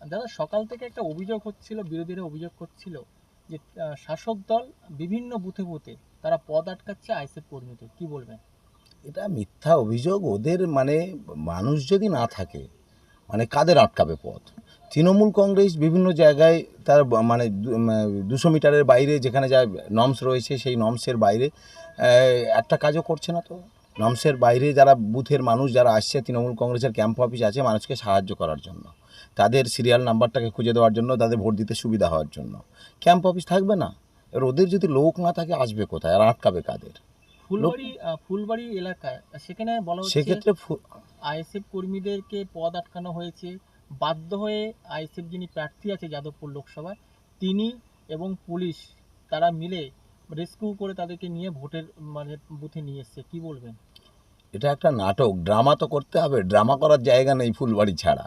দাদা, সকাল থেকে একটা অভিযোগ হচ্ছিল, বিরোধীরা অভিযোগ করছিল যে শাসক দল বিভিন্ন বুথে বুথে তারা পদ আটকাচ্ছে আইসিএফ কর্মীদের। কি বলবেন? এটা মিথ্যা অভিযোগ। ওদের মানে মানুষ যদি না থাকে মানে কাদের আটকাবে পথ তৃণমূল কংগ্রেস বিভিন্ন জায়গায় তার মানে দুশো মিটারের বাইরে যেখানে যা নমস রয়েছে, সেই নমসের বাইরে একটা কাজও করছে না তো। নমসের বাইরে যারা বুথের মানুষ যারা আসছে তৃণমূল কংগ্রেসের ক্যাম্প অফিস আছে মানুষকে সাহায্য করার জন্য তাদের সিরিয়াল নাম্বারটাকে খুঁজে দেওয়ার জন্য তাদের ভোট দিতে সুবিধা হওয়ার জন্য। ক্যাম্প অফিস থাকবে না? এবার ওদের যদি লোক না থাকে আসবে কোথায়? আর আটকাবে কাদের? ফুলবাড়ি ফুলবাড়ি এলাকায় সেখানে বলা হচ্ছে সেক্ষেত্রে আইএসএফ কর্মীদেরকে পদ আটকানো হয়েছে। বাধ্য হয়ে আইএসএফ যিনি প্রার্থী আছে যাদবপুর লোকসভায় তিনি এবং পুলিশ তারা মিলে রেস্কিউ করে তাদেরকে নিয়ে ভোটের মানে বুথে নিয়ে এসছে। কি বলবেন? এটা একটা নাটক ড্রামা তো করতে হবে ড্রামা করার জায়গা নেই ফুলবাড়ি ছাড়া।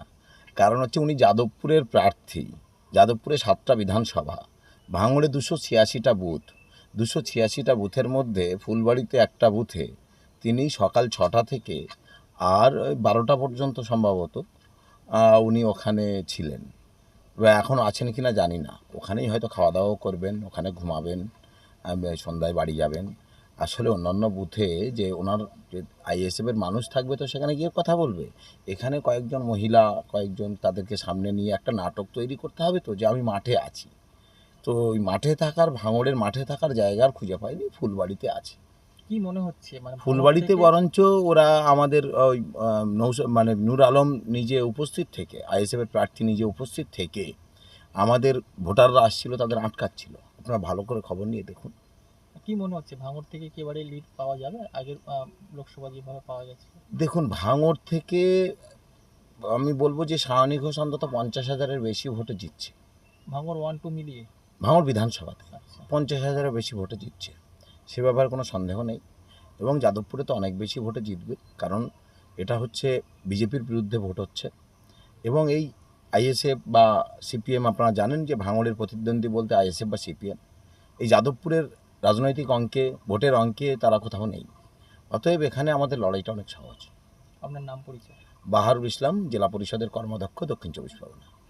কারণ হচ্ছে উনি যাদবপুরের প্রার্থী, যাদবপুরে সাতটা বিধানসভা, ভাঙড়ে দুশো ছিয়াশিটা বুথ। দুশো ছিয়াশিটা বুথের মধ্যে ফুলবাড়িতে একটা বুথে তিনি সকাল ছটা থেকে আর বারোটা পর্যন্ত সম্ভবত উনি ওখানে ছিলেন। এখন আছেন কি না জানি না। ওখানেই হয়তো খাওয়া দাওয়াও করবেন, ওখানে ঘুমাবেন সন্ধ্যায় বাড়ি যাবেন। আসলে অন্যান্য বুথে যে ওনার যে আইএসএফের মানুষ থাকবে তো সেখানে গিয়ে কথা বলবে। এখানে কয়েকজন মহিলা কয়েকজন তাদেরকে সামনে নিয়ে একটা নাটক তৈরি করতে হবে তো যে আমি মাঠে আছি। তো ওই মাঠে থাকার ভাঙড়ের মাঠে থাকার জায়গার খুঁজে পাইনি ফুলবাড়িতে আছে। কি মনে হচ্ছে? মানে ফুলবাড়িতে বরঞ্চ ওরা আমাদের ওই নৌস মানে নূর আলম নিজে উপস্থিত থেকে আইএসএফের প্রার্থী নিজে উপস্থিত থেকে আমাদের ভোটাররা আসছিল তাদের আটকাচ্ছিল। আপনারা ভালো করে খবর নিয়ে দেখুন। কি মনে হচ্ছে? ভাঙড় থেকে কি এবারে লিড পাওয়া যাবে? আগের লোকসভা যেভাবে পাওয়া গেছে। দেখুন ভাঙড় থেকে আমি বলব যে সায়নী ঘোষ অন্তত পঞ্চাশ হাজারের বেশি ভোটে জিতছে। ভাঙড় ওয়ান টু মিলিয়ে? ভাঙড় বিধানসভাতে আচ্ছা। পঞ্চাশ হাজারের বেশি ভোটে জিতছে। সে ব্যাপারে কোনো সন্দেহ নেই। এবং যাদবপুরে তো অনেক বেশি ভোটে জিতবে কারণ এটা হচ্ছে বিজেপির বিরুদ্ধে ভোট হচ্ছে। এবং এই আইএসএফ বা সিপিএম আপনারা জানেন যে ভাঙড়ের প্রতিদ্বন্দ্বী বলতে আইএসএফ বা সিপিএম। এই যাদবপুরের রাজনৈতিক অঙ্কে ভোটের অঙ্কে তারা কোথাও নেই। অতএব এখানে আমাদের লড়াইটা অনেক সহজ। আপনার নাম পরিচয়? বাহারুল ইসলাম জেলা পরিষদের কর্মাধ্যক্ষ দক্ষিণ চব্বিশ পরগনা।